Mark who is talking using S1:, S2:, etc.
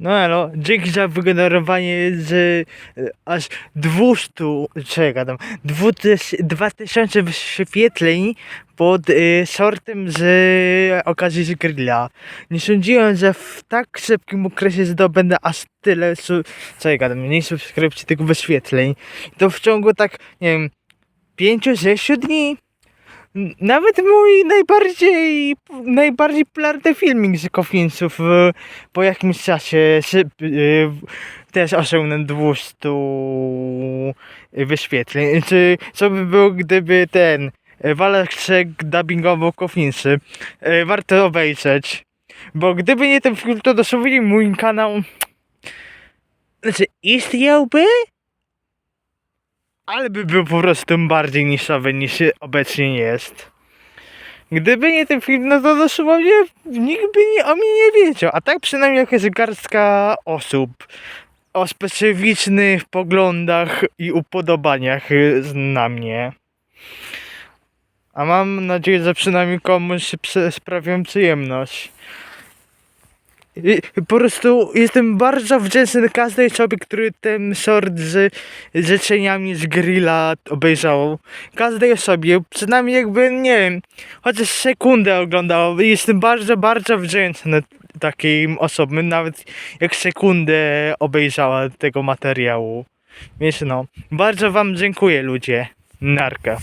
S1: No elo, dzięki za wygenerowanie z e, aż 200, czekaj tam, 2000 2000 wyświetleń pod y, shortem z okazji z grilla. Nie sądziłem, że w tak szybkim okresie zdobędę aż tyle, su- czekaj tam, nie subskrypcji, tylko wyświetleń. To w ciągu tak, nie wiem, 5-6 dni. Nawet mój najbardziej, najbardziej popularny filmik z Kofińców e, po jakimś czasie e, też osiągnął 200 wyświetleń. Czy co by było, gdyby ten e, Waleczek dubbingował Kofińcy? E, Warto obejrzeć. Bo gdyby nie ten film, to dosłownie mój kanał znaczy istniałby, ale by był po prostu bardziej niszowy niż obecnie jest. Gdyby nie ten film, no to dosłownie nikt by nie, o mnie nie wiedział. A tak przynajmniej jakaś garstka osób o specyficznych poglądach i upodobaniach zna mnie. A mam nadzieję, że przynajmniej komuś sprawiam przyjemność. I po prostu jestem bardzo wdzięczny każdej osobie, który ten short z życzeniami z grilla obejrzał. Każdej osobie, przynajmniej jakby, nie wiem, chociaż sekundę oglądał. Jestem bardzo, bardzo wdzięczny takim osobom, nawet jak sekundę obejrzała tego materiału. Więc no, bardzo wam dziękuję ludzie. Narka.